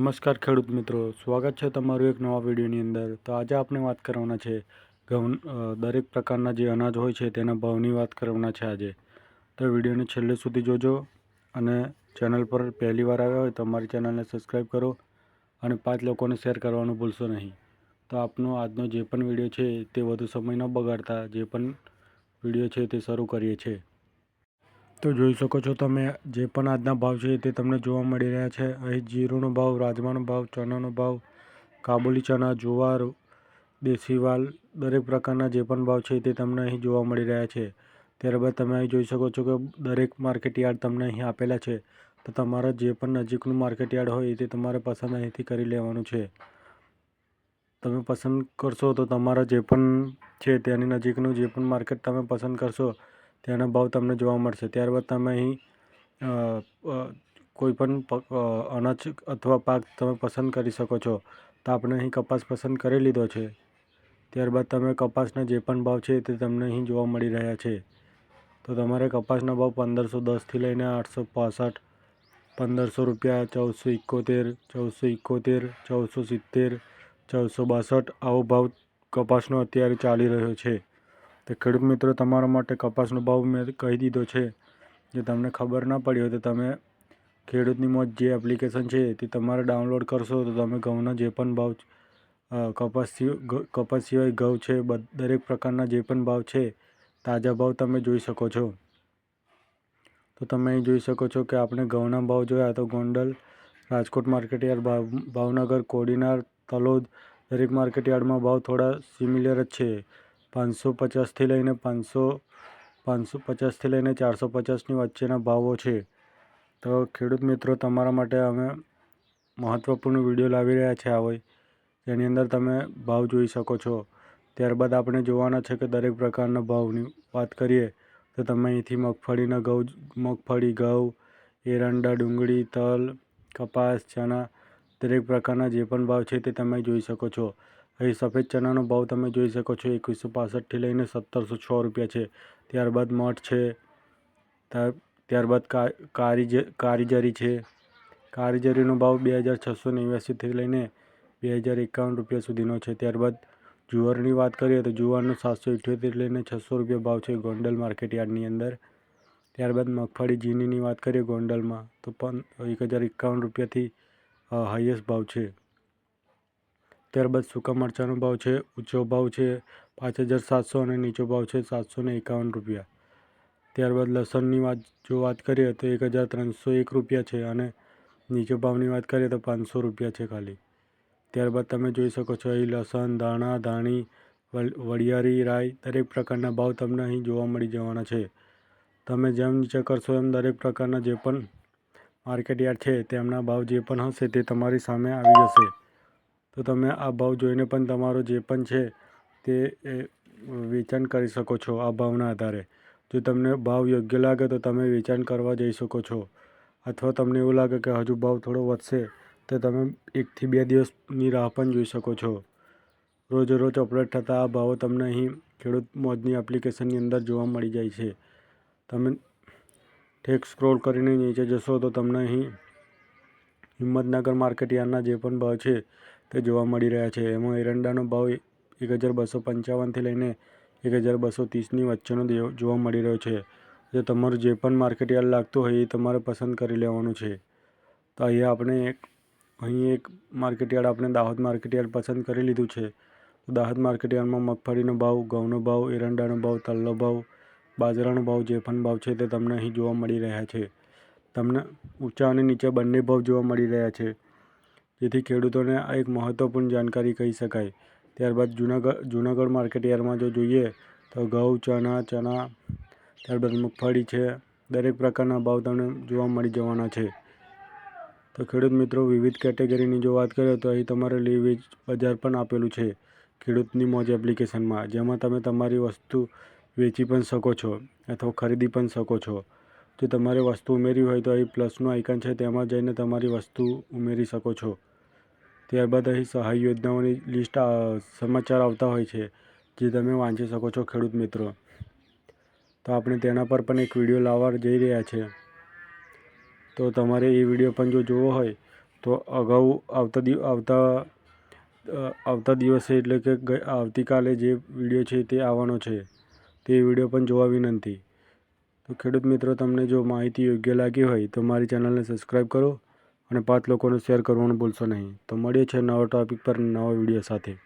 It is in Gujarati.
નમસ્કાર ખેડૂત મિત્રો, સ્વાગત છે તમારું એક નવા વિડીયોની અંદર. તો આજે આપણે વાત કરવાના છે ઘઉં દરેક પ્રકારના જે અનાજ હોય છે તેના ભાવની વાત કરવાના છે આજે. તો વિડીયોને છેલ્લે સુધી જોજો અને ચેનલ પર પહેલી વાર આવ્યા હોય તો અમારી ચેનલને સબસ્ક્રાઈબ કરો અને પાંચ લોકોને શેર કરવાનું ભૂલશો નહીં. તો આપનો આજનો જે પણ વીડિયો છે તે વધુ સમય ન બગાડતા જે પણ વીડિયો છે તે શરૂ કરીએ છીએ. તો જોઈ શકો છો તમે જે પણ આજના ભાવ છે તે તમને જોવા મળી રહ્યા છે. અહીં જીરુનો ભાવ, રાજમાનો ભાવ, ચણાનો ભાવ, કાબુલી ચણા, જુવાર દેશી વાલ દરેક પ્રકારના જે પણ ભાવ છે તે તમને અહીં જોવા મળી રહ્યા છે. ત્યારબાદ તમે અહીં જોઈ શકો છો કે દરેક માર્કેટ યાર્ડ તમને અહીં આપેલા છે. તો તમારા જે પણ નજીકનું માર્કેટ યાર્ડ હોય તે તમારે પસંદ અહીંથી કરી લેવાનું છે. તમે પસંદ કરશો તો તમારા જે પણ છે તેની નજીકનું જે પણ માર્કેટ તમે પસંદ કરશો તેના ભાવ તમને જોવા મળશે. ત્યારબાદ તમે અહીં અ, અ, કોઈ પણ પ- અ, અનાજ અથવા પાક તમે પસંદ કરી શકો છો. તો આપણે અહીં કપાસ પસંદ કરી લીધો છે. ત્યારબાદ તમે કપાસના જે પણ ભાવ છે તે તમને અહીં જોવા મળી રહ્યા છે. તો તમારે કપાસના ભાવ પંદરસો દસથી લઈને આઠસો પાસઠ પંદરસો રૂપિયા ચૌદસો એકોતેર ચૌદસો એકોતેર ચૌદસો સિત્તેર ચૌદસો બાસઠ આવો ભાવ કપાસનો અત્યારે ચાલી રહ્યો છે. તો ખેડૂત મિત્રો, તમારા માટે કપાસનો ભાવ મેં કહી દીધો છે. જો તમને ખબર ના પડી હોય તો તમે ખેડૂતની મોજ જે એપ્લિકેશન છે તે તમારે ડાઉનલોડ કરશો તો તમે ઘઉંના જે પણ ભાવ કપાસ કપાસ સિવાય ઘઉં છે દરેક પ્રકારના જે પણ ભાવ છે, તાજા ભાવ તમે જોઈ શકો છો. તો તમે અહીં જોઈ શકો છો કે આપણે ઘઉંના ભાવ જોયા તો ગોંડલ, રાજકોટ માર્કેટ યાર્ડ ભાવ, ભાવનગર, કોડીનાર, તલોદ દરેક માર્કેટ યાર્ડમાં ભાવ થોડા સિમિલર જ છે. પાંચસો પચાસથી લઈને પાંચસો પાંચસો પચાસથી લઈને ચારસો પચાસની વચ્ચેના ભાવો છે. તો ખેડૂત મિત્રો, તમારા માટે અમે મહત્ત્વપૂર્ણ વીડિયો લાવી રહ્યા છે આ હોય. જેની અંદર તમે ભાવ જોઈ શકો છો. ત્યારબાદ આપણે જોવાના છે કે દરેક પ્રકારના ભાવની વાત કરીએ, તો તમે અહીંથી મગફળીના ઘઉં, મગફળી, ઘઉં, એરંડા, ડુંગળી, તલ, કપાસ, ચણા, દરેક પ્રકારના જે પણ ભાવ છે તે તમે જોઈ શકો છો. અહીં સફેદ ચણાનો ભાવ તમે જોઈ શકો છો, એકવીસો પાસઠથી લઈને સત્તરસો છ રૂપિયા છે. ત્યારબાદ મઠ છે ત્યાર- ત્યારબાદ કારીજરી છે. કારીજરીનો ભાવ બે હજાર છસો નેવ્યાસીથી લઈને બે હજાર એકાવન રૂપિયા સુધીનો છે. ત્યારબાદ જુવારની વાત કરીએ તો જુવારનો સાતસો ઇઠ્યોતેર લઈને છસો રૂપિયા ભાવ છે ગોંડલ માર્કેટ યાર્ડની અંદર. ત્યારબાદ મગફળી જીનીની વાત કરીએ ગોંડલમાં તો પણ એક હજાર એકાવન રૂપિયાથી હાઈએસ્ટ ભાવ છે. ત્યારબાદ સૂકા મરચાંનો ભાવ છે, ઊંચો ભાવ છે, પાંચ હજાર સાતસો અને નીચો ભાવ છે, સાતસો ને એકાવન રૂપિયા. ત્યારબાદ લસણની વાત, જો વાત કરીએ તો એક હજાર ત્રણસો એક રૂપિયા છે અને નીચો ભાવની વાત કરીએ તો પાંચસો રૂપિયા છે ખાલી. ત્યારબાદ તમે જોઈ શકો છો, અહીં લસણ, ધાણા, ધાણી વરિયાળી રાઈ દરેક પ્રકારના ભાવ તમને અહીં જોવા મળી જવાના છે. તમે જેમ નીચે કરશો એમ દરેક પ્રકારના જે પણ માર્કેટ યાર્ડ છે તેમના ભાવ જે પણ હશે તે તમારી સામે આવી જશે. તો તમે આ ભાવ જોઈને પણ તમારો જે પણ છે તે વેચાણ કરી શકો છો આ ભાવના આધારે. જો તમને ભાવ યોગ્ય લાગે તો તમે વેચાણ કરવા જઈ શકો છો. અથવા તમને એવું લાગે કે હજુ ભાવ થોડો વધશે, તો તમે એકથી બે દિવસની રાહ પણ જોઈ શકો છો. રોજ રોજ અપડેટ થતા આ ભાવો તમને અહીં ખેડૂત મોજની એપ્લિકેશનની અંદર જોવા મળી જાય છે. તમે ઠેક સ્ક્રોલ કરીને નીચે જશો તો તમને અહીં હિંમતનગર માર્કેટ યાર્ડના જે પણ ભાવ છે તે જોવા મળી રહ્યા છે. એમાં એરંડાનો ભાવ એક હજાર બસો પંચાવનથી લઈને એક હજાર બસો ત્રીસની વચ્ચેનો જોવા મળી રહ્યો છે. જો તમારું જે પણ માર્કેટ યાર્ડ લાગતું હોય એ તમારે પસંદ કરી લેવાનું છે. તો અહીંયા આપણે એક, અહીં એક માર્કેટ યાર્ડ આપણે દાહોદ માર્કેટ યાર્ડ પસંદ કરી લીધું છે. દાહોદ માર્કેટ યાર્ડમાં મગફળીનો ભાવ, ઘઉંનો ભાવ, એરંડાનો ભાવ, તલનો ભાવ, બાજરાનો ભાવ જે પણ ભાવ છે તે તમને અહીં જોવા મળી રહ્યા છે. તમને ઊંચા અને નીચા બંને ભાવ જોવા મળી રહ્યા છે. જેથી ખેડૂતોને આ એક મહત્ત્વપૂર્ણ જાણકારી કહી શકાય. ત્યારબાદ જુનાગઢ જુનાગઢ માર્કેટ યાર્ડમાં જો જોઈએ તો ઘઉં, ચણા ચણા, ત્યારબાદ મગફળી છે. દરેક પ્રકારના ભાવ તમને જોવા મળી જવાના છે. તો ખેડૂત મિત્રો, વિવિધ કેટેગરીની જો વાત કરીએ તો અહીં તમારે લીવેજ બજાર પણ આપેલું છે ખેડૂતની મોજ એપ્લિકેશનમાં, જેમાં તમે તમારી વસ્તુ વેચી પણ શકો છો અથવા ખરીદી પણ શકો છો. જો તમારે વસ્તુ ઉમેરવી હોય તો અહીં પ્લસનું આઇકન છે, તેમાં જઈને તમારી વસ્તુ ઉમેરી શકો છો. ત્યારબાદ અહીં સહાય યોજનાઓની લિસ્ટ સમાચાર આવતા હોય છે, જે તમે વાંચી શકો છો, ખેડૂત મિત્રો. તો આપણે તેના પર પણ એક વીડિયો લાવવા જઈ રહ્યા છે. તો તમારે એ વીડિયો પણ જો જોવો હોય, તો અગાઉ આવતા દિવ, આવતા આવતા દિવસે એટલે કે આવતીકાલે જે વીડિયો છે તે આવવાનો છે, તે વીડિયો પણ જોવા વિનંતી. તો ખેડૂત મિત્રો, તમને જો માહિતી યોગ્ય લાગી હોય, તો મારી ચેનલને સબસ્ક્રાઈબ કરો અને પાંચ લોકોને શેર કરવાનું ભૂલશો નહીં. તો મળીએ છીએ નવા ટોપિક પર નવા વીડિયો સાથે.